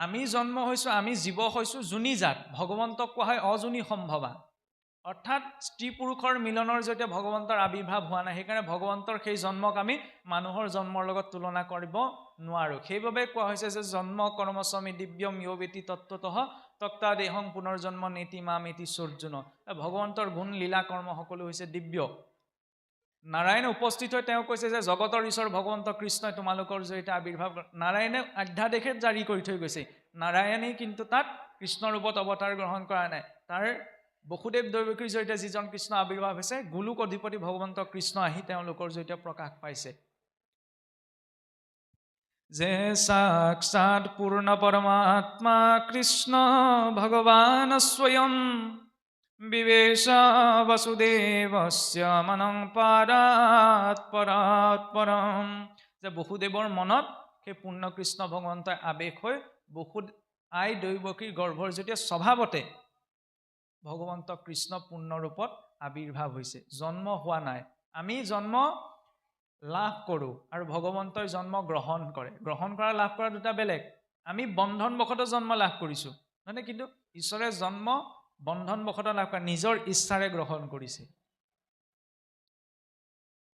আমি জন্ম হৈছোঁ আমি জীৱ হৈছোঁ যোনী জাত। ভগৱন্তক কোৱা হয় অযোনী সম্ভৱা অৰ্থাৎ স্ত্ৰী পুৰুষৰ মিলনৰ জৰিয়তে ভগৱন্তৰ আৱিৰ্ভাৱ হোৱা নাই। সেইকাৰণে ভগৱন্তৰ সেই জন্মক আমি মানুহৰ জন্মৰ লগত তুলনা কৰিব নোৱাৰোঁ। সেইবাবে কোৱা হৈছে যে জন্ম কৰ্মস্বামী দিব্যম য়বেতি তত্ত্বতঃ তক্তা দেহং পুনৰ্জন্ম নীতি মাম এটি সৰ্জুন ভগৱন্তৰ গুণ লীলা কৰ্ম সকলো হৈছে দিব্য। নাৰায়ণে উপস্থিত হৈ তেওঁ কৈছে যে জগতৰ ঈশ্বৰ ভগৱন্ত কৃষ্ণই তোমালোকৰ জৰিয়তে আৱিৰ্ভাৱ নাৰায়ণে অধ্যাদেশে জাৰি কৰি থৈ গৈছে। নাৰায়ণেই কিন্তু তাত কৃষ্ণৰ ৰূপত অৱতাৰ গ্ৰহণ কৰা নাই। তাৰ বসুদেৱ দৈৱকীৰ জৰিয়তে যিজন কৃষ্ণ আৱিৰ্ভাৱ হৈছে গোলোক অধিপতি ভগৱন্ত কৃষ্ণ আহি তেওঁলোকৰ জৰিয়তে প্ৰকাশ পাইছে। যে সাক্ষাৎ পূৰ্ণ পৰমাত্মা কৃষ্ণ ভগৱান স্বয়ং বিবেশ বসুদেৱস্য মনং পাৰাৎ পৰাৎ পৰম যে বসুদেৱৰ মনত সেই পূৰ্ণ কৃষ্ণ ভগৱন্তই আৱেশ হৈ বসু আই দৈৱকীৰ গৰ্ভৰ জৰিয়তে স্বভাৱতে ভগৱন্ত কৃষ্ণ পূৰ্ণ ৰূপত আৱিৰ্ভাৱ হৈছে জন্ম হোৱা নাই। আমি জন্ম লাভ কৰোঁ আৰু ভগৱন্তই জন্ম গ্ৰহণ কৰে। গ্ৰহণ কৰা লাভ কৰা দুটা বেলেগ। আমি বন্ধনবশতঃ জন্ম লাভ কৰিছোঁ। মানে কিন্তু ঈশ্বৰে জন্ম বন্ধনবশতঃ লাভ কৰা নিজৰ ইচ্ছাৰে গ্ৰহণ কৰিছে।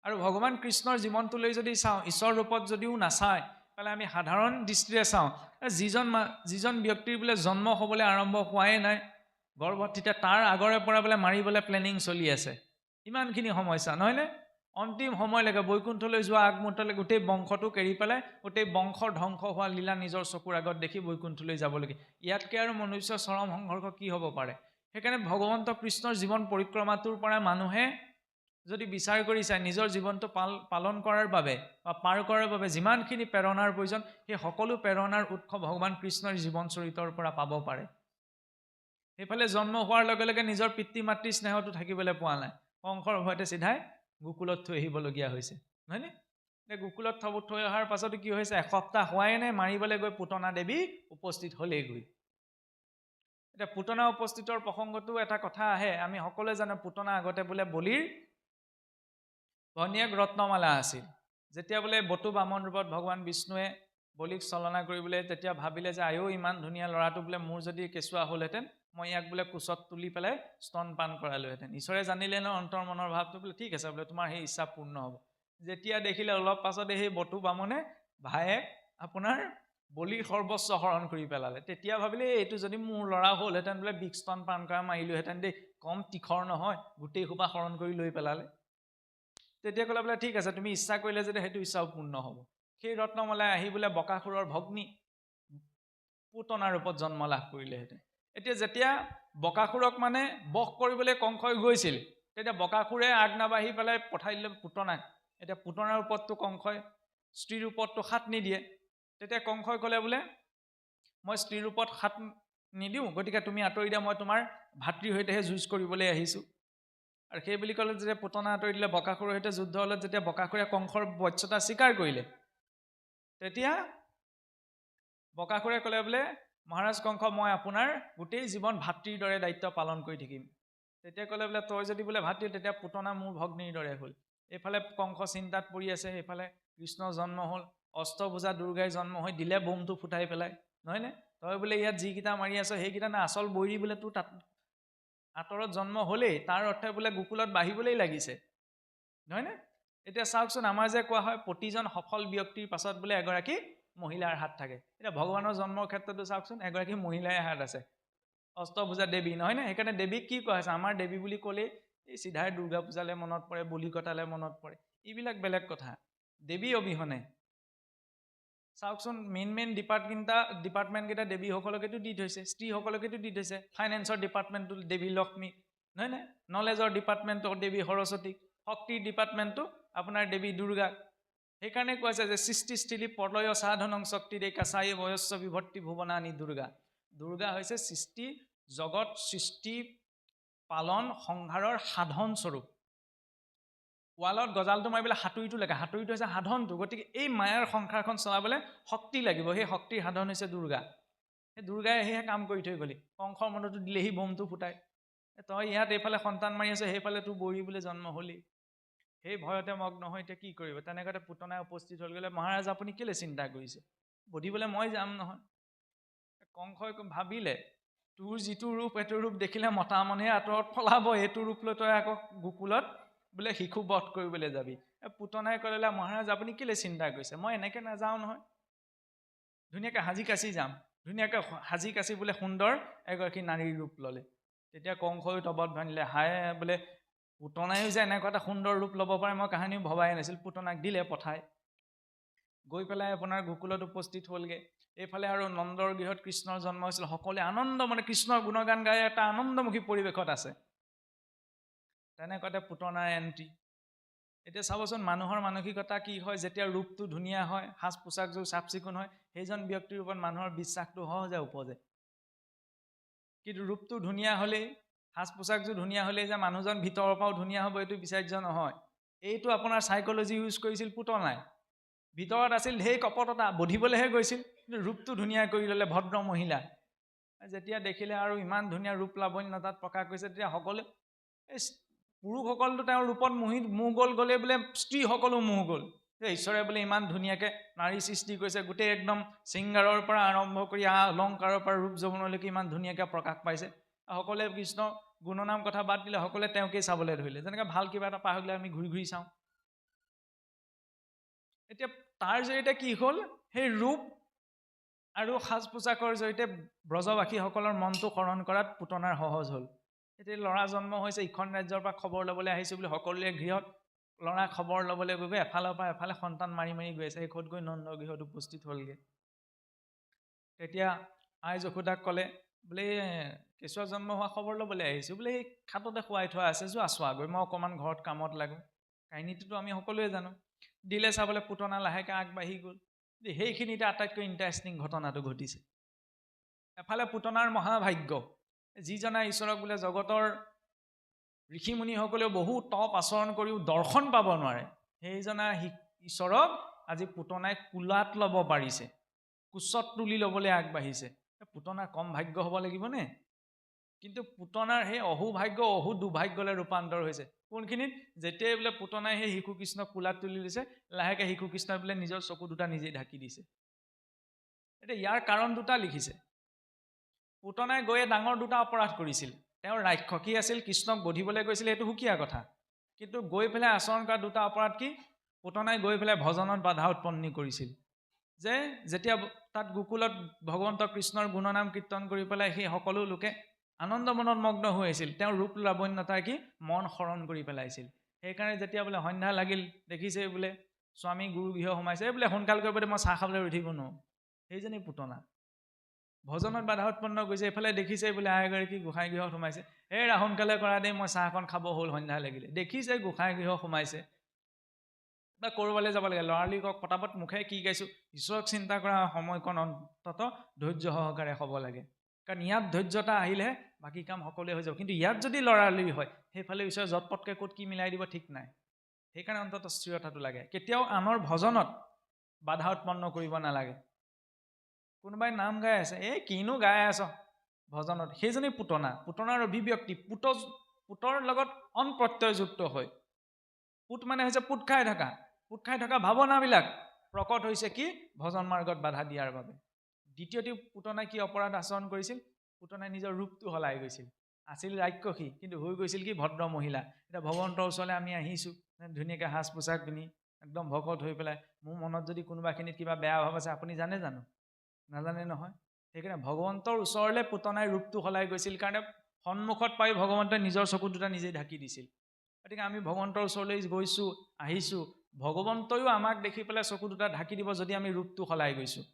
আৰু ভগৱান কৃষ্ণৰ জীৱনটোলৈ যদি চাওঁ ঈশ্বৰ ৰূপত যদিও নাচায় পেলাই আমি সাধাৰণ দৃষ্টিৰে চাওঁ যিজন মা যিজন ব্যক্তিৰ বোলে জন্ম হ'বলৈ আৰম্ভ হোৱাই নাই গৰ্ভত তেতিয়া তাৰ আগৰে পৰা বোলে মাৰিবলৈ প্লেনিং চলি আছে। ইমানখিনি সমস্যা নহয়নে? অন্তিম সময়লৈকে বৈকুণ্ঠলৈ যোৱা আগমুহূৰ্তলৈ গোটেই বংশটোক এৰি পেলাই গোটেই বংশৰ ধ্বংস হোৱা লীলা নিজৰ চকুৰ আগত দেখি বৈকুণ্ঠলৈ যাবলগীয়া ইয়াতকৈ আৰু মনুষ্য চৰম সংঘৰ্ষ কি হ'ব পাৰে? সেইকাৰণে ভগৱন্ত কৃষ্ণৰ জীৱন পৰিক্ৰমাটোৰ পৰা মানুহে যদি বিচাৰ কৰি চায় নিজৰ জীৱনটো পাল পালন কৰাৰ বাবে বা পাৰ কৰাৰ বাবে যিমানখিনি প্ৰেৰণাৰ প্ৰয়োজন সেই সকলো প্ৰেৰণাৰ উৎস ভগৱান কৃষ্ণৰ জীৱন চৰিতৰ পৰা পাব পাৰে। সেইফালে জন্ম হোৱাৰ লগে লগে নিজৰ পিতৃ মাতৃ স্নেহটো থাকিবলৈ পোৱা নাই। কংসৰ ভয়তে চিধাই গোকুলত থৈ আহিবলগীয়া হৈছে হয়নে এতিয়া গোকুলত থব থৈ অহাৰ পাছতো কি হৈছে এসপ্তাহ হোৱাই নাই মাৰিবলৈ গৈ পুতনা দেৱী উপস্থিত হ'লেইগৈ এতিয়া পুতনা উপস্থিতৰ প্ৰসংগতো এটা কথা আহে। আমি সকলোৱে জানো পুতনা আগতে বোলে বলিৰ ভনীয়েক ৰত্নমালা আছিল। যেতিয়া বোলে বটু বামন ৰূপত ভগৱান বিষ্ণুৱে বলিক চলনা কৰিবলৈ তেতিয়া ভাবিলে যে আয়ো ইমান ধুনীয়া ল'ৰাটো বোলে মোৰ যদি কেঁচুৱা হ'লহেঁতেন মই ইয়াক বোলে কোচত তুলি পেলাই স্তনপান কৰালোহেঁতেন। ঈশ্বৰে জানিলে ন অন্তৰ মনৰ ভাৱটো? বোলে ঠিক আছে বোলে তোমাৰ সেই ইচ্ছা পূৰ্ণ হ'ব। যেতিয়া দেখিলে অলপ পাছতে সেই বটু বামনে ভায়েক আপোনাৰ বলিৰ সৰ্বস্ব হৰণ কৰি পেলালে। তেতিয়া ভাবিলে "এই, এইটো যদি মোৰ ল'ৰা হ'লহেঁতেন বোলে বিষ স্তনপান কৰা মাৰিলোহেঁতেন দেই কম তীখৰ নহয় গোটেই সোপা হৰণ কৰি লৈ পেলালে। তেতিয়া ক'লে বোলে ঠিক আছে তুমি ইচ্ছা কৰিলে যদি সেইটো ইচ্ছাও পূৰ্ণ হ'ব। সেই ৰত্নমলাই আহি বোলে বকাসুৰৰ ভগ্নী পুতনা ৰূপত জন্ম লাভ কৰিলেহেঁতেন। এতিয়া যেতিয়া বকাসুৰক মানে বশ কৰিবলৈ কংসই গৈছিল তেতিয়া বকাসুৰে আগ নাবাঢ়ি পেলাই পঠাই দিলে পুতনাক। এতিয়া পুতনাৰ ওপৰততো কংসই স্ত্ৰীৰ ওপৰততো হাত নিদিয়ে তেতিয়া কংসই ক'লে বোলে মই স্ত্ৰীৰ ওপৰত হাত নিদিওঁ গতিকে তুমি আঁতৰি দিয়া মই তোমাৰ ভাতৃৰ সৈতেহে যুঁজ কৰিবলৈ আহিছোঁ। আৰু সেই বুলি ক'লে যেতিয়া পুতনা আঁতৰি দিলে বকাসুৰৰ সৈতে যুদ্ধ হ'লত যেতিয়া বকাসুৰে কংসৰ বশ্যতা স্বীকাৰ কৰিলে তেতিয়া বকাসুৰে ক'লে বোলে মহাৰাজ কংস মই আপোনাৰ গোটেই জীৱন ভাতৃৰ দৰে দায়িত্ব পালন কৰি থাকিম। তেতিয়া ক'লে বোলে তই যদি বোলে ভাতৃ তেতিয়া পুতনা মোৰ ভগ্নীৰ দৰে হ'ল। এইফালে কংস চিন্তাত পৰি আছে সেইফালে কৃষ্ণ জন্ম হ'ল অষ্টভুজা দুৰ্গাই জন্ম হৈ দিলে বোমটো ফুটাই পেলাই। নহয়নে তই বোলে ইয়াত যিকেইটা মাৰি আছ সেইকেইটা না আচল বৈৰী বোলে তোৰ তাত আঁতৰত জন্ম হ'লেই তাৰ অৰ্থে বোলে গোকুলত বাঢ়িবলেই লাগিছে। নহয়নে এতিয়া চাওকচোন আমাৰ যে কোৱা হয় প্ৰতিজন সফল ব্যক্তিৰ পাছত বোলে এগৰাকী মহিলাৰ হাত থাকে। এতিয়া ভগৱানৰ জন্মৰ ক্ষেত্ৰতো চাওকচোন এগৰাকী মহিলাই হাত আছে। অষ্টভুজা দেৱী নহয়নে সেইকাৰণে দেৱীক কি কোৱা হৈছে? আমাৰ দেৱী বুলি ক'লেই এই চিধাই দুৰ্গা পূজালৈ মনত পৰে বলি কটালে মনত পৰে। এইবিলাক বেলেগ কথা। দেৱী অবিহনে চাওকচোন মেইন মেইন ডিপাৰ্টমেণ্টটা ডিপাৰ্টমেণ্টকেইটা দেৱীসকলকেতো দি থৈছে স্ত্ৰীসকলকেতো দি থৈছে ফাইনেন্সৰ ডিপাৰ্টমেণ্টটো দেৱী লক্ষ্মী নহয় নে? নলেজৰ ডিপাৰ্টমেণ্টটো দেৱী সৰস্বতী শক্তিৰ ডিপাৰ্টমেণ্টটো আপোনাৰ দেৱী দুৰ্গা। সেইকাৰণে কোৱা হৈছে যে সৃষ্টি স্থিতি প্ৰলয় সাধনং শক্তি ৰেখা চাই বয়স্ব বিভৰ্তি ভুৱনানী দুৰ্গা। দুৰ্গা হৈছে সৃষ্টি জগত সৃষ্টি পালন সংহাৰৰ সাধন স্বৰূপ। ৱালত গজালটো মাৰিবলৈ হাতুৰিটো লাগে। হাতুৰিটো হৈছে সাধনটো। গতিকে এই মায়াৰ সংসাৰখন চলাবলৈ শক্তি লাগিব। সেই শক্তিৰ সাধন হৈছে দুৰ্গা। সেই দুৰ্গাই আহিহে কাম কৰি থৈ গ'লি। কংসৰ মনতো দিলেহি বোমটো ফুটাই। তই ইয়াত এইফালে সন্তান মাৰি আছে সেইফালে তোৰ বৰি বোলে জন্ম হ'লি। সেই ভয়তে মগ্ন হৈ এতিয়া কি কৰিব? তেনেকুৱাতে পুতনাই উপস্থিত হ'ল গ'লে মহাৰাজ আপুনি কেলৈ চিন্তা কৰিছে? বধিবলৈ মই যাম নহয়। কংসই ভাবিলে তোৰ যিটো ৰূপ এইটো ৰূপ দেখিলে মতা মানুহে আঁতৰত পলাব এইটো ৰূপ লৈ তই আকৌ গোকুলত বোলে শিশু বধ কৰিবলৈ যাবি। পুতনাই ক'লে মহাৰাজ আপুনি কেলৈ চিন্তা কৰিছে? মই এনেকৈ নাযাওঁ নহয়। ধুনীয়াকৈ সাজি কাচি যাম। ধুনীয়াকৈ সাজি কাচি বোলে সুন্দৰ এগৰাকী নাৰীৰ ৰূপ ল'লে। তেতিয়া কংসই তবত ভাঙিলে হায় বোলে পুতনায়ো যে এনেকুৱা এটা সুন্দৰ ৰূপ ল'ব পাৰে মই কাহিনীও ভবাই নাছিল। পুতনাক দিলে পঠাই গৈ পেলাই আপোনাৰ গোকুলত উপস্থিত হ'লগৈ। এইফালে আৰু নন্দৰ গৃহত কৃষ্ণৰ জন্ম হৈছিল। সকলোৱে আনন্দ মানে কৃষ্ণৰ গুণগান গাই এটা আনন্দমুখী পৰিৱেশত আছে। তেনেকুৱাতে পুতনাৰ এণ্ট্ৰি এতিয়া চাবচোন মানুহৰ মানসিকতা কি হয় যেতিয়া ৰূপটো ধুনীয়া হয় সাজ পোছাকযোৰ চাফ চিকুণ হয় সেইজন ব্যক্তিৰ ওপৰত মানুহৰ বিশ্বাসটো সহজে উপজে। কিন্তু ৰূপটো ধুনীয়া হ'লেই সাজ পোছাকযোৰ ধুনীয়া হ'লেই যে মানুহজন ভিতৰৰ পৰাও ধুনীয়া হ'ব এইটো বিচাৰ্য নহয়। এইটো আপোনাৰ চাইক'লজি ইউজ কৰিছিল পুতনাই। ভিতৰত আছিল ঢেৰ কপটতা বধিবলৈহে গৈছিল কিন্তু ৰূপটো ধুনীয়া কৰি ল'লে ভদ্ৰ মহিলা। যেতিয়া দেখিলে আৰু ইমান ধুনীয়া ৰূপ লাৱণ্যতাত প্ৰকাশ কৰিছে তেতিয়া সকলোৱে এই পুৰুষসকলতো তেওঁৰ ৰূপত মোহি মোহ গ'ল গ'লে বোলে স্ত্ৰীসকলো মোহ গ'ল। যে ঈশ্বৰে বোলে ইমান ধুনীয়াকৈ নাৰী সৃষ্টি কৰিছে। গোটেই একদম ছিংগাৰৰ পৰা আৰম্ভ কৰি আ অলংকাৰৰ পৰা ৰূপ যৌৱনলৈকে ইমান ধুনীয়াকৈ প্ৰকাশ পাইছে। সকলোৱে কৃষ্ণ গুণনাম কথা বাদ দিলে সকলোৱে তেওঁকেই চাবলৈ ধৰিলে। যেনেকৈ ভাল কিবা এটা পাহৰিলে আমি ঘূৰি ঘূৰি চাওঁ। এতিয়া তাৰ জৰিয়তে কি হ'ল? সেই ৰূপ আৰু সাজ পোছাকৰ জৰিয়তে ব্ৰজবাসীসকলৰ মনটো শৰণ কৰাত পুতনাৰ সহজ হ'ল। এতিয়া ল'ৰা জন্ম হৈছে ইখন ৰাজ্যৰ পৰা খবৰ ল'বলৈ আহিছোঁ বুলি সকলোৱে গৃহত ল'ৰা খবৰ ল'বলৈ গৈ গৈ এফালৰ পৰা এফালে সন্তান মাৰি মাৰি গৈ আছে শেষত গৈ নন্দ গৃহত উপস্থিত হ'লগৈ। তেতিয়া আই যশোদাক ক'লে বোলে কেঁচুৱা জন্ম হোৱা খবৰ ল'বলৈ আহিছোঁ বোলে এই খাটতে শুৱাই থোৱা আছে যোৱা চোৱাগৈ মই অকণমান ঘৰত কামত লাগোঁ। কাহিনীটোতো আমি সকলোৱে জানো। দিলে চাবলৈ পুতনা লাহেকৈ আগবাঢ়ি গ'ল। সেইখিনিতে আটাইতকৈ ইণ্টাৰেষ্টিং ঘটনাটো ঘটিছে। এফালে পুতনাৰ মহাভাগ্য। যিজনা ঈশ্বৰক বোলে জগতৰ ঋষিমুনিসকলেও বহু তপ আচৰণ কৰিও দৰ্শন পাব নোৱাৰে সেইজনা ঈশ্বৰক আজি পুতনাই কোলাত ল'ব পাৰিছে কোচত তুলি ল'বলৈ আগবাঢ়িছে। পুতনাৰ কম ভাগ্য হ'ব লাগিবনে? কিন্তু পুতনাৰ সেই অহুভাগ্য অহু দুৰ্ভাগ্যলৈ ৰূপান্তৰ হৈছে। কোনখিনিত? যেতিয়াই বোলে পুতনাই সেই শিশু কৃষ্ণক কোলাত তুলি দিছে লাহেকৈ শিশু কৃষ্ণই বোলে নিজৰ চকু দুটা নিজেই ঢাকি দিছে। এতিয়া ইয়াৰ কাৰণ দুটা লিখিছে। পুতনাই গৈয়ে ডাঙৰ দুটা অপৰাধ কৰিছিল। তেওঁৰ ৰাক্ষসী আছিল কৃষ্ণক বধিবলৈ গৈছিল সেইটো সুকীয়া কথা। কিন্তু গৈ পেলাই আচৰণ কৰা দুটা অপৰাধ কি? পুতনাই গৈ পেলাই ভজনত বাধা উৎপন্ন কৰিছিল। যে যেতিয়া তাত গোকুলত ভগৱন্ত কৃষ্ণৰ গুণনাম কীৰ্তন কৰি পেলাই সেই সকলো লোকে আনন্দ মনত মগ্ন হৈ আছিল তেওঁৰ ৰূপ লাৱণ্যতাই কি? মন শৰণ কৰি পেলাইছিল। সেইকাৰণে যেতিয়া বোলে সন্ধ্যা লাগিল দেখিছে বোলে স্বামী গুৰু গৃহ সোমাইছে বোলে সোনকাল কৰিবলৈ মই চাহ খাবলৈ উঠিব নোৱাৰোঁ সেইজনী পুতনা। ভজনত বাধা উৎপন্ন কৰিছে এইফালে দেখিছে বোলে আই এগৰাকী গোসাঁই গৃহত সোমাইছে। এই ৰা সোনকালে কৰা দেই মই চাহকণ খাব হ'ল সন্ধ্যা লাগিলে। দেখিছে গোসাঁই গৃহ সোমাইছে। বা ক'ৰবালৈ যাব লাগে ল'ৰালিকক পটাপট মুখে কি গাইছোঁ ঈশ্বৰক চিন্তা কৰা সময়কণ অন্তত ধৈৰ্য সহকাৰে হ'ব লাগে। কাৰণ ইয়াত ধৈৰ্যতা আহিলেহে বাকী কাম সকলোৱে হৈ যাব। কিন্তু ইয়াত যদি লৰালৰি হয় সেইফালে ঈশ্বৰে যৎপটকৈ ক'ত কি মিলাই দিব ঠিক নাই। সেইকাৰণে অন্তত স্থিৰতাটো লাগে। কেতিয়াও আনৰ ভজনত বাধা উৎপন্ন কৰিব নালাগে। কোনোবাই নাম গাই আছে এই কিনো গাই আছ? ভজনত সেইজনী পুতনা পুতনাৰ অভিব্যক্তি পুত পুতৰ লগত অনপ্ৰত্যয়যুক্ত হয় পুত মানে হৈছে পুত খাই থকা পুত খাই থকা ভাৱনাবিলাক প্ৰকট হৈছে কি? ভজন মাৰ্গত বাধা দিয়াৰ বাবে। দ্বিতীয়টি পুতনাই কি অপৰাধ আচৰণ কৰিছিল? পুতনাই নিজৰ ৰূপটো সলাই গৈছিল। আছিল ৰাক্ষসী কিন্তু হৈ গৈছিল কি? ভদ্ৰ মহিলা। এতিয়া ভগৱন্তৰ ওচৰলৈ আমি আহিছোঁ। ধুনীয়াকৈ সাজ পোছাক পিন্ধি একদম ভকত হৈ পেলাই মোৰ মনত যদি কোনোবাখিনিত কিবা বেয়া ভাৱ আছে আপুনি জানে জানো? নাজানে নহয়। সেইকাৰণে ভগৱন্তৰ ওচৰলৈ পুতনাই ৰূপটো সলাই গৈছিল কাৰণে সন্মুখত পাই ভগৱন্তই নিজৰ চকু দুটা নিজেই ঢাকি দিছিল। গতিকে আমি ভগৱন্তৰ ওচৰলৈ গৈছোঁ আহিছোঁ। ভগৱন্তয়ো আমাক দেখি পেলাই চকু দুটা ঢাকি দিব যদি আমি ৰূপটো সলাই গৈছোঁ।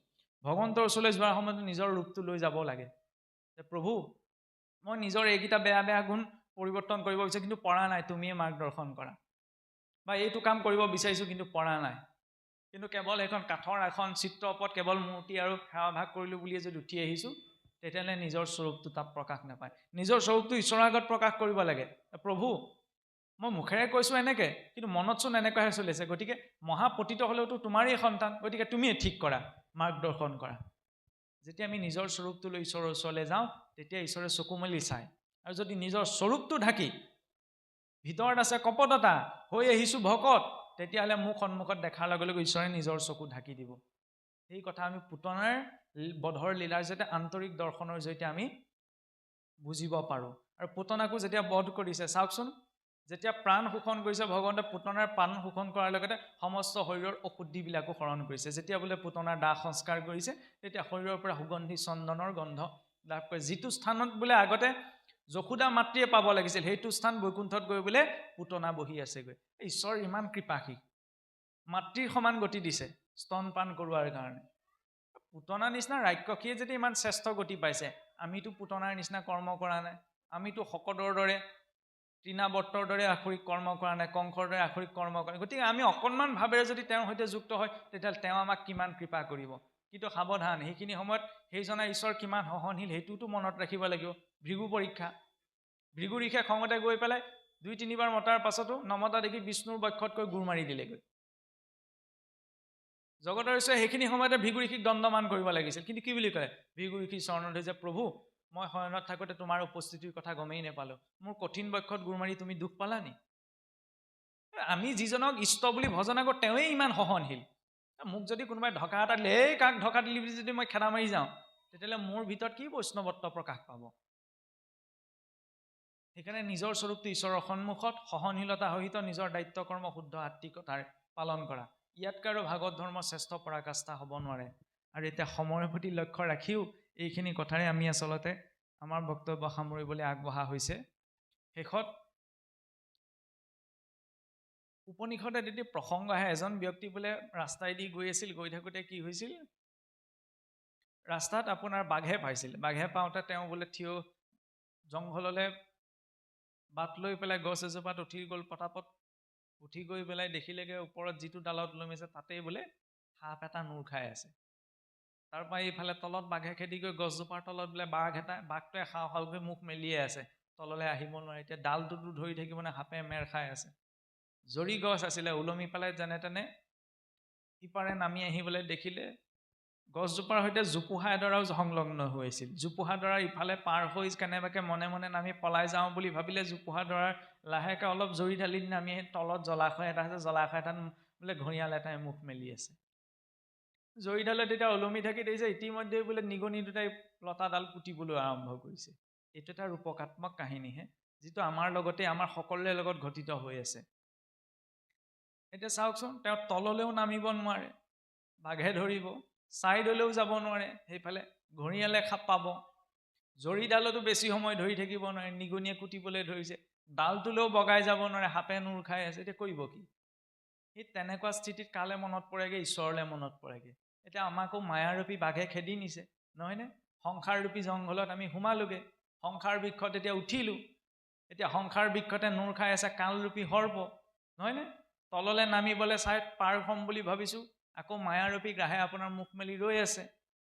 ভগৱন্তৰ ওচৰলৈ যোৱাৰ সময়ত নিজৰ ৰূপটো লৈ যাব লাগে। যে প্ৰভু মই নিজৰ এইকেইটা বেয়া বেয়া গুণ পৰিৱৰ্তন কৰিব বিচাৰোঁ কিন্তু পৰা নাই তুমিয়ে মাৰ্গদৰ্শন কৰা। বা এইটো কাম কৰিব বিচাৰিছোঁ কিন্তু পৰা নাই। কিন্তু কেৱল সেইখন কাঠৰ এখন চিত্ৰ ওপৰত কেৱল মূৰ্তি আৰু সেৱাভাগ কৰিলোঁ বুলিয়ে যদি উঠি আহিছোঁ তেতিয়াহ'লে নিজৰ স্বৰূপটো তাত প্ৰকাশ নাপায়। নিজৰ স্বৰূপটো ঈশ্বৰৰ আগত প্ৰকাশ কৰিব লাগে। প্ৰভু মই মুখেৰে কৈছোঁ এনেকৈ কিন্তু মনতচোন এনেকুৱাহে চলিছে গতিকে মহাপতিত হ'লেওতো তোমাৰেই সন্তান গতিকে তুমিয়ে ঠিক কৰা মাৰ্গদৰ্শন কৰা। যেতিয়া আমি নিজৰ স্বৰূপটো লৈ ঈশ্বৰৰ ওচৰলৈ যাওঁ তেতিয়া ঈশ্বৰে চকু মেলি চায়। আৰু যদি নিজৰ স্বৰূপটো ঢাকি ভিতৰত আছে কপটতা হৈ আহিছোঁ ভকত তেতিয়াহ'লে মোক সন্মুখত দেখাৰ লগে লগে ঈশ্বৰে নিজৰ চকু ঢাকি দিব। সেই কথা আমি পুতনাৰ বধৰ লীলাৰ জৰিয়তে আন্তৰিক দৰ্শনৰ জৰিয়তে আমি বুজিব পাৰোঁ। আৰু পুতনাকো যেতিয়া বধ কৰিছে চাওকচোন যেতিয়া প্ৰাণ শোষণ কৰিছে ভগৱন্তে পুতনাৰ প্ৰাণ শোষণ কৰাৰ লগতে সমস্ত শৰীৰৰ অশুদ্ধিবিলাকো হৰণ কৰিছে। যেতিয়া বোলে পুতনাৰ দাহ সংস্কাৰ কৰিছে তেতিয়া শৰীৰৰ পৰা সুগন্ধি চন্দনৰ গন্ধ লাভ কৰে। যিটো স্থানত বোলে আগতে যশোদা মাতৃয়ে পাব লাগিছিল। সেইটো স্থান বৈকুণ্ঠত গৈ বোলে পুতনা বহি আছেগৈ। ঈশ্বৰ ইমান কৃপাশী মাতৃৰ সমান গতি দিছে স্তনপান কৰোৱাৰ কাৰণে। পুতনা নিচিনা ৰাক্ষসীয়ে যদি ইমান শ্ৰেষ্ঠ গতি পাইছে আমিতো পুতনাৰ নিচিনা কৰ্ম কৰা নাই। আমিতো শকতৰ দৰে তৃণাৱৰ্তৰ দৰে আখৰিক কৰ্ম কৰা নাই কংসৰ দৰে আখৰিক কৰ্ম কৰা নাই। গতিকে আমি অকণমান ভাৱেৰে যদি তেওঁৰ সৈতে যুক্ত হয় তেতিয়াহ'লে তেওঁ আমাক কিমান কৃপা কৰিব? কিন্তু সাৱধান সেইখিনি সময়ত সেইজনা ঈশ্বৰ কিমান সহনশীল সেইটোতো মনত ৰাখিব লাগিব। ভৃগু পৰীক্ষা। ভৃগু ঋষে খঙতে গৈ পেলাই দুই তিনিবাৰ মতাৰ পাছতো নমতা দেখি বিষ্ণুৰ বক্ষতকৈ গোৰ মাৰি দিলেগৈ। জগতৰ ঈশ্বৰে সেইখিনি সময়তে ভৃগু ঋষিক দণ্ডমান কৰিব লাগিছিল। কিন্তু কি বুলি কয়? ভৃগু ঋষি চৰণত যে প্ৰভু মই শয়নত থাকোঁতে তোমাৰ উপস্থিতিৰ কথা গমেই নাপালোঁ। মোৰ কঠিন বক্ষত গোৰ মাৰি তুমি দুখ পালা নি আমি যিজনক ইষ্ট বুলি ভজনা কৰোঁ তেওঁৱেই ইমান সহনশীল। মোক যদি কোনোবাই ঢকা এটা দিলে এই কাক ঢকা দিলি বুলি যদি মই খেদা মাৰি যাওঁ? তেতিয়াহ'লে মোৰ ভিতৰত কি বৈষ্ণৱত্ব প্ৰকাশ পাব? সেইকাৰণে নিজৰ স্বৰূপটো ঈশ্বৰৰ সন্মুখত সহনশীলতা সহিত নিজৰ দায়িত্ব কৰ্ম শুদ্ধ আত্মিকতাৰে পালন কৰা। ইয়াতকৈ আৰু ভাগৱত ধৰ্ম শ্ৰেষ্ঠ পৰাকাষ্ঠা হ'ব নোৱাৰে। আৰু এতিয়া সময়ৰ প্ৰতি লক্ষ্য ৰাখিও এইখিনি কথাৰে আমি আচলতে আমাৰ বক্তব্য সামৰিবলৈ আগবঢ়া হৈছে। শেষত উপনিষদে যদি প্ৰসংগ আহে এজন ব্যক্তি বোলে ৰাস্তাইদি গৈ আছিল গৈ থাকোঁতে কি হৈছিল? ৰাস্তাত আপোনাৰ বাঘে পাইছিল। বাঘে পাওঁতে তেওঁ বোলে থিয় জংঘললৈ বাট লৈ পেলাই গছ এজোপাত উঠি গ'ল পতাপত উঠি গৈ পেলাই দেখিলেগৈ ওপৰত যিটো ডালত ওলমিছে তাতেই বোলে সাপ এটা নোৰ খাই আছে। তাৰপৰা এইফালে তলত বাঘে খেদি গৈ গছজোপাৰ তলত বোলে বাঘ এটা বাঘটোৱে খাওঁ খাওঁকৈ মুখ মেলিয়ে আছে। তললৈ আহিব নোৱাৰে। এতিয়া ডালটোতো ধৰি থাকিব নে সাপে মেৰ খাই আছে। জৰি গছ আছিলে ওলমি পেলাই যেনে তেনে ইপাৰে নামি আহিবলৈ দেখিলে গছজোপাৰ সৈতে জোপোহা এডৰাও সংলগ্ন হৈ আছিল। জোপোহাডৰা ইফালে পাৰ হৈ কেনেবাকৈ মনে মনে নামি পলাই যাওঁ বুলি ভাবিলে জোপোহাডৰাৰ লাহেকৈ অলপ জৰি ঢালি নামি তলত জলাশয় এটা আছে জলাশয় এটাত বোলে ঘঁৰিয়াল এটাই মুখ মেলি আছে। জৰিডালে তেতিয়া ওলমি থাকি দেখিছে ইতিমধ্যে বোলে নিগনি দুটাই লতাডাল পুতিবলৈ আৰম্ভ কৰিছে। এইটো এটা ৰূপকাত্মক কাহিনীহে যিটো আমাৰ লগতে আমাৰ সকলোৰে লগত ঘটিত হৈ আছে। এতিয়া চাওকচোন তেওঁ তললৈও নামিব নোৱাৰে বাঘে ধৰিব ছাইডলৈও যাব নোৱাৰে সেইফালে ঘঁৰিয়ালে খাপ পাব। জৰিডালতো বেছি সময় ধৰি থাকিব নোৱাৰে নিগনিয়ে কুটিবলৈ ধৰিছে ডালটোলৈও বগাই যাব নোৱাৰে সাপে নোৰ খাই আছে এতিয়া কৰিব কি? সেই তেনেকুৱা স্থিতিত কালে মনত পৰেগৈ ঈশ্বৰলৈ মনত পৰেগৈ। এতিয়া আমাকো মায়াৰূপী বাঘে খেদি নিছে নহয়নে? সংসাৰৰূপী জংঘলত আমি সোমালোগৈ সংসাৰ বৃক্ষত এতিয়া উঠিলোঁ এতিয়া সংসাৰ বৃক্ষতে নোৰ খাই আছে কালৰূপী সৰ্প নহয়নে? তললৈ নামিবলৈ চাই পাৰ হ'ম বুলি ভাবিছোঁ। আকৌ মায়াৰূপী গ্ৰাহে আপোনাৰ মুখ মেলি ৰৈ আছে।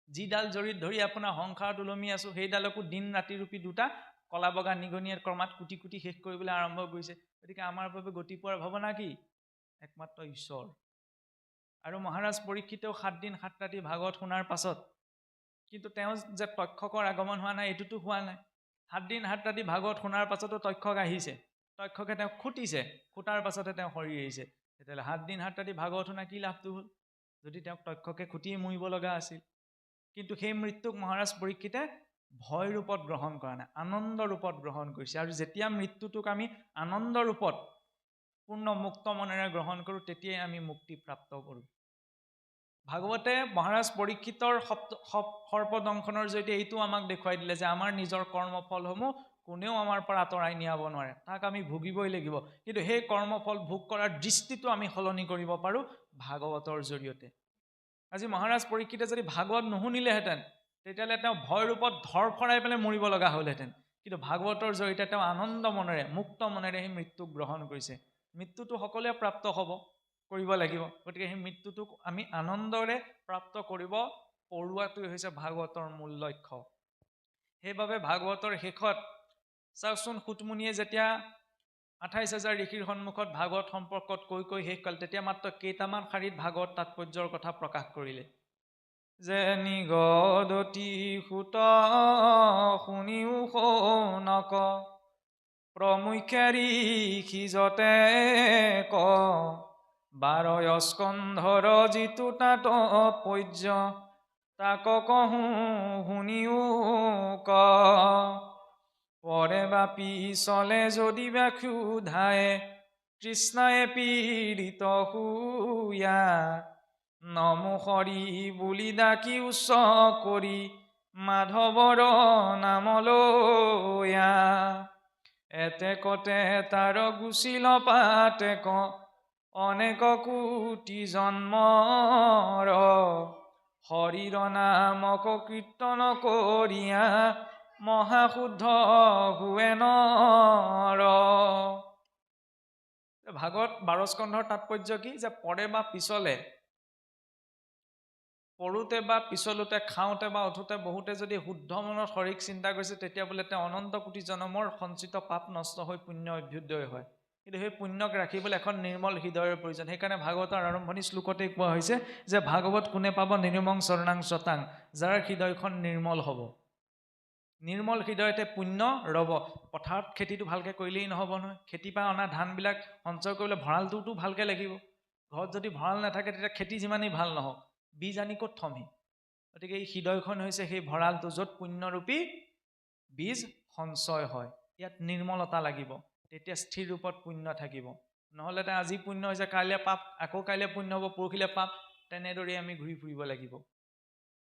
যিডাল জৰিত ধৰি আপোনাৰ সংসাৰত ওলমি আছোঁ সেইডালকো দিন ৰাতিৰূপী দুটা কলা বগা নিগনিয়ে ক্ৰমাৎ কুটি কুটি শেষ কৰিবলৈ আৰম্ভ কৰিছে। গতিকে আমাৰ বাবে গতি পোৱাৰ ভাৱনা কি? একমাত্ৰ ঈশ্বৰ। আৰু মহাৰাজ পৰীক্ষিতেও সাতদিন সাত ৰাতি ভাগৱত শুনাৰ পাছত কিন্তু তেওঁ যে তক্ষকৰ আগমন হোৱা নাই এইটোতো হোৱা নাই। সাতদিন সাত ৰাতি ভাগৱত শুনাৰ পাছতো তক্ষক আহিছে। তক্ষকে তেওঁক খুটিছে খুটাৰ পাছতে তেওঁ সৰি আহিছে তেতিয়াহ'লে সাতদিন সাত ৰাতি ভাগৱত শুনা কি লাভটো হ'ল? যদি তেওঁক তক্ষকে খুটিয়ে মৰিব লগা আছিল। কিন্তু সেই মৃত্যুক মহাৰাজ পৰীক্ষিতে ভয় ৰূপত গ্ৰহণ কৰা নাই আনন্দ ৰূপত গ্ৰহণ কৰিছে। আৰু যেতিয়া মৃত্যুটোক আমি আনন্দ ৰূপত পূৰ্ণ মুক্ত মনেৰে গ্ৰহণ কৰোঁ তেতিয়াই আমি মুক্তি প্ৰাপ্ত কৰোঁ। ভাগৱতে মহাৰাজ পৰীক্ষিতৰ সপ্ত সপ- সৰ্পদংশনৰ জৰিয়তে এইটো আমাক দেখুৱাই দিলে যে আমাৰ নিজৰ কৰ্মফলসমূহ কোনেও আমাৰ পৰা আঁতৰাই নিয়াব নোৱাৰে। তাক আমি ভুগিবই লাগিব। কিন্তু সেই কৰ্মফল ভোগ কৰাৰ দৃষ্টিটো আমি সলনি কৰিব পাৰোঁ ভাগৱতৰ জৰিয়তে। আজি মহাৰাজ পৰীক্ষিতে যদি ভাগৱত নুশুনিলেহেঁতেন তেতিয়াহ'লে তেওঁ ভয় ৰূপত ধৰফৰাই পেলাই মৰিব লগা হ'লহেঁতেন। কিন্তু ভাগৱতৰ জৰিয়তে তেওঁ আনন্দ মনেৰে মুক্ত মনেৰে সেই মৃত্যুক গ্ৰহণ কৰিছে। মৃত্যুটো সকলোৱে প্ৰাপ্ত হ'ব কৰিব লাগিব। গতিকে সেই মৃত্যুটোক আমি আনন্দৰে প্ৰাপ্ত কৰিব পৰোৱাটোৱে হৈছে ভাগৱতৰ মূল লক্ষ্য। সেইবাবে ভাগৱতৰ শেষত চাওকচোন সুতমুনিয়ে যেতিয়া আঠাইছ হাজাৰ ঋষিৰ সন্মুখত ভাগৱত সম্পৰ্কত কৈ কৈ শেষ কাল তেতিয়া মাত্ৰ কেইটামান শাৰীত ভাগৱত তাৎপৰ্যৰ কথা প্ৰকাশ কৰিলে। যে নিগদতি সুত শুনিও শৌনক প্ৰমুখ্যাৰী সিজতে ক বাৰয় স্কন্ধৰ যিটো তাতপৰ্য তাক কহোঁ শুনিও ক। বা পিছলে যদি বা ক্ষুধায়ে তৃষ্ণায়ে পীড়িত শুয়া নমুখৰি বুলি ডাকি উচ্চ কৰি মাধৱৰ নামলৈয়া এতেকতে তাৰ গুচিল পাতেক অনেক কোটি জন্মৰ হৰিৰ নামক কীৰ্তন কৰিয়া মহাশুদ্ধ হুৱে নৰ। ভাগৱত বাৰস্কন্ধৰ তাৎপৰ্য কি? যে পৰে বা পিছলে পৰোতে বা পিছলোতে খাওঁতে বা উঠোতে বহুতে যদি শুদ্ধ মনত শৰীক চিন্তা কৰিছে তেতিয়া বোলে তেওঁ অনন্ত কোটি জনমৰ সঞ্চিত পাপ নষ্ট হৈ পুণ্য অভ্যুদয় হয়। কিন্তু সেই পুণ্যক ৰাখিবলৈ এখন নিৰ্মল হৃদয়ৰ প্ৰয়োজন। সেইকাৰণে ভাগৱতৰ আৰম্ভণি শ্লোকতেই কোৱা হৈছে যে ভাগৱত কোনে পাব? নিৰ্মং চৰণাং চতাং যাৰ হৃদয়খন নিৰ্মল হ'ব। নিৰ্মল হৃদয়তে পুণ্য ৰ'ব। পথাৰত খেতিটো ভালকৈ কৰিলেই নহ'ব নহয়। খেতিৰ পৰা অনা ধানবিলাক সঞ্চয় কৰিবলৈ ভঁৰালটোতো ভালকৈ লাগিব। ঘৰত যদি ভঁৰাল নাথাকে তেতিয়া খেতি যিমানেই ভাল নহওক বীজ আনি ক'ত থমহি? গতিকে এই হৃদয়খন হৈছে সেই ভঁৰালটো য'ত পুণ্যৰূপী বীজ সঞ্চয় হয়। ইয়াত নিৰ্মলতা লাগিব। তেতিয়া স্থিৰ ৰূপত পুণ্য থাকিব। নহ'লে তাৰ আজি পুণ্য হৈছে কাইলৈ পাপ আকৌ কাইলৈ পুণ্য হ'ব পৰহিলৈ পাপ। তেনেদৰেই আমি ঘূৰি ফুৰিব লাগিব।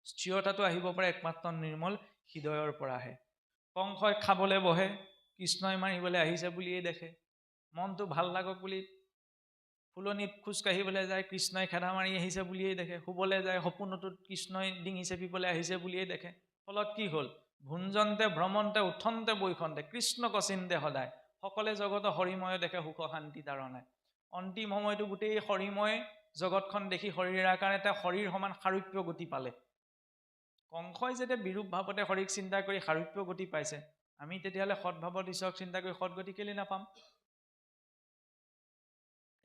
স্থিৰতাটো আহিব পাৰে একমাত্ৰ নিৰ্মল হৃদয়ৰ পৰাহে কংসই খাবলৈ বহে কৃষ্ণই মাৰিবলৈ আহিছে বুলিয়েই দেখে। মনটো ভাল লাগক বুলি ফুলনিত খোজকাঢ়িবলৈ যায় কৃষ্ণই খেদা মাৰি আহিছে বুলিয়েই দেখে। শুবলৈ যায় সপোনটোত কৃষ্ণই ডিঙি চেপিবলৈ আহিছে বুলিয়েই দেখে। ফলত কি হ'ল? ভুঞ্জন্তে ভ্ৰমন্তে উঠন্তে বৈখন্তে কৃষ্ণ কচিন্তে সদায়। সকলে জগত হৰিময় দেখে সুখ শান্তি তাৰ নাই অন্তিম সময়তো গোটেই হৰিময় জগতখন দেখি শৰীৰৰ কাৰণে তেওঁ শৰীৰ সমান সাৰূপ্য গতি পালে। কংসই যেতিয়া বিৰূপ ভাৱতে হৰিক চিন্তা কৰি সাৰূপ্য গতি পাইছে আমি তেতিয়াহ'লে সৎভাৱত ঈশ্বৰক চিন্তা কৰি সৎগতি কেলৈ নাপাম?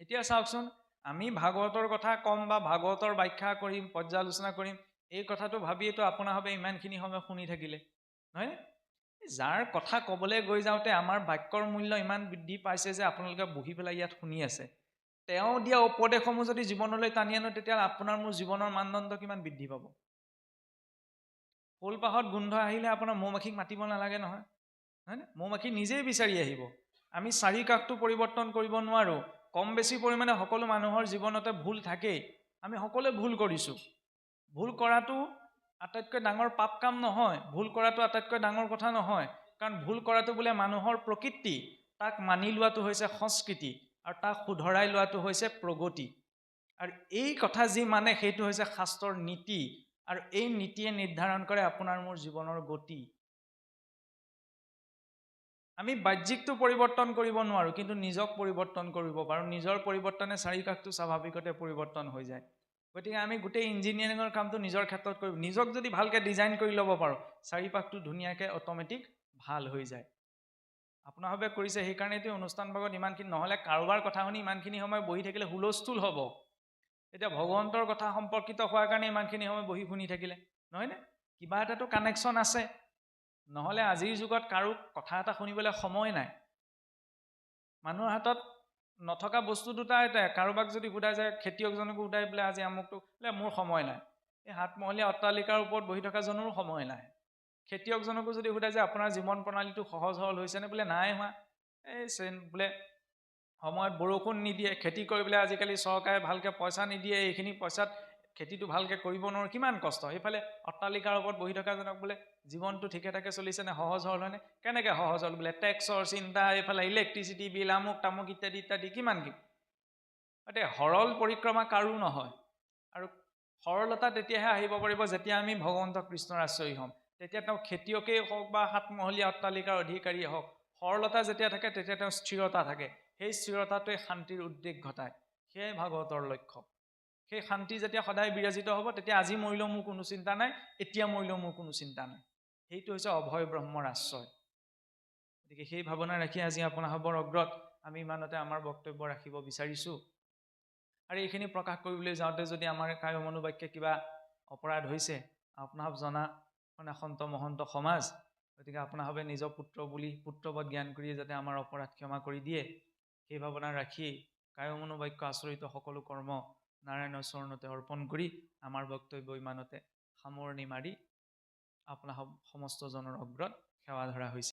এতিয়া চাওকচোন আমি ভাগৱতৰ কথা ক'ম বা ভাগৱতৰ ব্যাখ্যা কৰিম পৰ্যালোচনা কৰিম এই কথাটো ভাবিয়েতো আপোনাৰভাৱে ইমানখিনি সময় শুনি থাকিলে নহয়নে যাৰ কথা ক'বলৈ গৈ যাওঁতে আমাৰ বাক্যৰ মূল্য ইমান বৃদ্ধি পাইছে যে আপোনালোকে বহি পেলাই ইয়াত শুনি আছে। তেওঁ দিয়া উপদেশসমূহ যদি জীৱনলৈ টানি আনো তেতিয়াহ'লে আপোনাৰ মোৰ জীৱনৰ মানদণ্ড কিমান বৃদ্ধি পাব? ফুলপাহত গোন্ধ আহিলে আপোনাৰ মৌ মাখিক মাতিব নালাগে নহয়। হয়নে? মৌ মাখি নিজেই বিচাৰি আহিব। আমি চাৰি কাষটো পৰিৱৰ্তন কৰিব নোৱাৰোঁ। কম বেছি পৰিমাণে সকলো মানুহৰ জীৱনতে ভুল থাকেই। আমি সকলোৱে ভুল কৰিছোঁ। ভুল কৰাটো আটাইতকৈ ডাঙৰ পাপ কাম নহয়। ভুল কৰাটো আটাইতকৈ ডাঙৰ কথা নহয়। কাৰণ ভুল কৰাটো বোলে মানুহৰ প্ৰকৃতি। তাক মানি লোৱাটো হৈছে সংস্কৃতি আৰু তাক শুধৰাই লোৱাটো হৈছে প্ৰগতি। আৰু এই কথা যি মানে সেইটো হৈছে শাস্ত্ৰৰ নীতি। আৰু এই নীতিয়ে নিৰ্ধাৰণ কৰে আপোনাৰ মোৰ জীৱনৰ গতি। আমি বাহ্যিকটো পৰিৱৰ্তন কৰিব নোৱাৰোঁ কিন্তু নিজক পৰিৱৰ্তন কৰিব পাৰোঁ। নিজৰ পৰিৱৰ্তনে চাৰিকাষটো স্বাভাৱিকতে পৰিৱৰ্তন হৈ যায়। গতিকে আমি গোটেই ইঞ্জিনিয়াৰিঙৰ কামটো নিজৰ ক্ষেত্ৰত কৰিব নিজক যদি ভালকৈ ডিজাইন কৰি ল'ব পাৰোঁ চাৰিপাশটো ধুনীয়াকৈ অট'মেটিক ভাল হৈ যায়। আপোনাৰভাৱে কৰিছে সেইকাৰণেতো অনুষ্ঠান ভাগত ইমানখিনি নহ'লে কাৰোবাৰ কথা শুনি ইমানখিনি সময় বহি থাকিলে হুলস্থুল হ'ব। এতিয়া ভগৱন্তৰ কথা সম্পৰ্কিত হোৱাৰ কাৰণে ইমানখিনি সময় বহি শুনি থাকিলে। নহয়নে কিবা এটাতো কানেকশ্যন আছে। নহ'লে আজিৰ যুগত কাৰো কথা এটা শুনিবলৈ সময় নাই। মানুহৰ হাতত নথকা বস্তু দুটা এটাই কাৰোবাক যদি সোধাই যায় খেতিয়কজনকো সোধাই বোলে আজি আমুকটো বোলে মোৰ সময় নাই। এই সাতমহলীয়া অট্টালিকাৰ ওপৰত বহি থকাজনৰো সময় নাই। খেতিয়কজনকো যদি সোধাই যে আপোনাৰ জীৱন প্ৰণালীটো সহজ সৰল হৈছেনে বোলে নাই হোৱা। এই চেন বোলে সময়ত বৰষুণ নিদিয়ে খেতি কৰিবলৈ আজিকালি চৰকাৰে ভালকৈ পইচা নিদিয়ে এইখিনি পইচাত খেতিটো ভালকৈ কৰিব নোৱাৰোঁ কিমান কষ্ট? সেইফালে অট্টালিকাৰ ওপৰত বহি থকাজনক বোলে জীৱনটো ঠিকে ঠাকে চলিছেনে সহজ হ'ল হয়নে? কেনেকৈ সহজ হ'ল বোলে? টেক্সৰ চিন্তা এইফালে ইলেক্ট্ৰিচিটি বিল আমুক তামুক ইত্যাদি ইত্যাদি কিমান কি? গতিকে সৰল পৰিক্ৰমা কাৰো নহয়। আৰু সৰলতা তেতিয়াহে আহিব পাৰিব যেতিয়া আমি ভগৱন্ত কৃষ্ণৰ আশ্ৰয়ী হ'ম। তেতিয়া তেওঁ খেতিয়কেই হওক বা সাতমহলীয়া অট্টালিকাৰ অধিকাৰীয়ে হওক সৰলতা যেতিয়া থাকে তেতিয়া তেওঁ স্থিৰতা থাকে। সেই স্থিৰতাটোৱে শান্তিৰ উদ্বেগ ঘটায়। সেয়াই ভাগৱতৰ লক্ষ্য। সেই শান্তি যেতিয়া সদায় বিৰাজিত হ'ব তেতিয়া আজি মৰিলেও মোৰ কোনো চিন্তা নাই এতিয়া মৰিলেও মোৰ কোনো চিন্তা নাই। সেইটো হৈছে অভয় ব্ৰহ্মৰ আশ্ৰয়। গতিকে সেই ভাৱনা ৰাখি আজি আপোনাসৱৰ অগ্ৰত আমি ইমানতে আমাৰ বক্তব্য ৰাখিব বিচাৰিছোঁ। আৰু এইখিনি প্ৰকাশ কৰিবলৈ যাওঁতে যদি আমাৰ কায় মনোবাক্যে কিবা অপৰাধ হৈছে আপোনাসৱ জনা মানে সন্ত মহন্ত সমাজ গতিকে আপোনাসৱে নিজৰ পুত্ৰ বুলি পুত্ৰবধ জ্ঞান কৰিয়ে যাতে আমাৰ অপৰাধ ক্ষমা কৰি দিয়ে। সেই ভাৱনা ৰাখি কায় মনোবাক্য আচৰিত সকলো কৰ্ম নাৰায়ণৰ চৰণতে অৰ্পণ কৰি আমাৰ বক্তব্য ইমানতে সামৰণি মাৰি আপোনা সম- সমস্তজনৰ অগ্ৰত সেৱা ধৰা হৈছে।